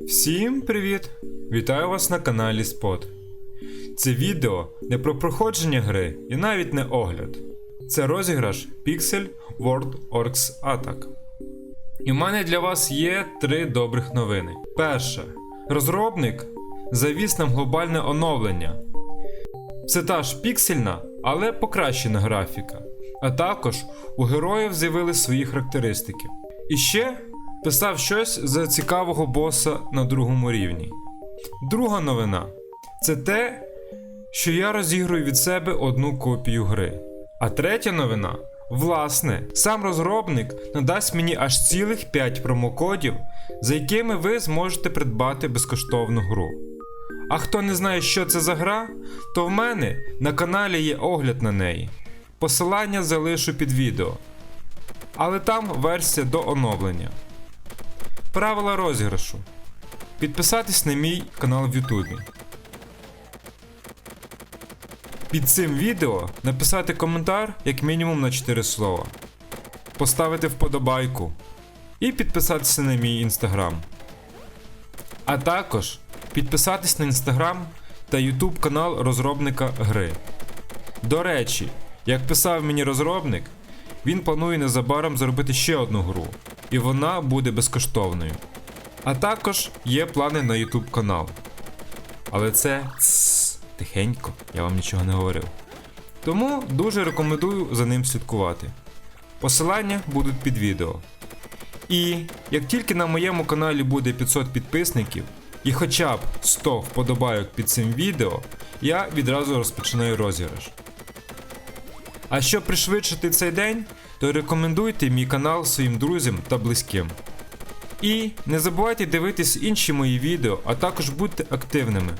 Всім привіт! Вітаю вас на каналі Спот. Це відео не про проходження гри і навіть не огляд. Це розіграш Pixel World Orcs Attack. І в мене для вас є три добрих новини. Перша. Розробник завіз нам глобальне оновлення. Це та ж піксельна, але покращена графіка. А також у героїв з'явились свої характеристики. І ще писав щось за цікавого боса на другому рівні. Друга новина це те, що я розіграю від себе одну копію гри. А третя новина власне, сам розробник надасть мені аж цілих 5 промокодів, за якими ви зможете придбати безкоштовну гру. А хто не знає, що це за гра, то в мене на каналі є огляд на неї. Посилання залишу під відео. Але там версія до оновлення. Правила розіграшу. Підписатись на мій канал в Ютубі. Під цим відео написати коментар як мінімум на 4 слова. Поставити вподобайку. І підписатися на мій інстаграм. А також підписатись на інстаграм та ютуб канал розробника гри. До речі, як писав мені розробник, він планує незабаром зробити ще одну гру, і вона буде безкоштовною. А також є плани на YouTube канал. Але це тихенько, я вам нічого не говорив. Тому дуже рекомендую за ним слідкувати. Посилання будуть під відео. І як тільки на моєму каналі буде 500 підписників і хоча б 100 вподобайок під цим відео, я відразу розпочинаю розіграш. А щоб пришвидшити цей день, то рекомендуйте мій канал своїм друзям та близьким. І не забувайте дивитись інші мої відео, а також будьте активними.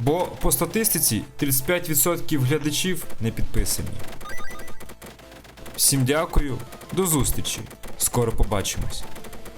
Бо по статистиці 35% глядачів не підписані. Всім дякую, до зустрічі. Скоро побачимось.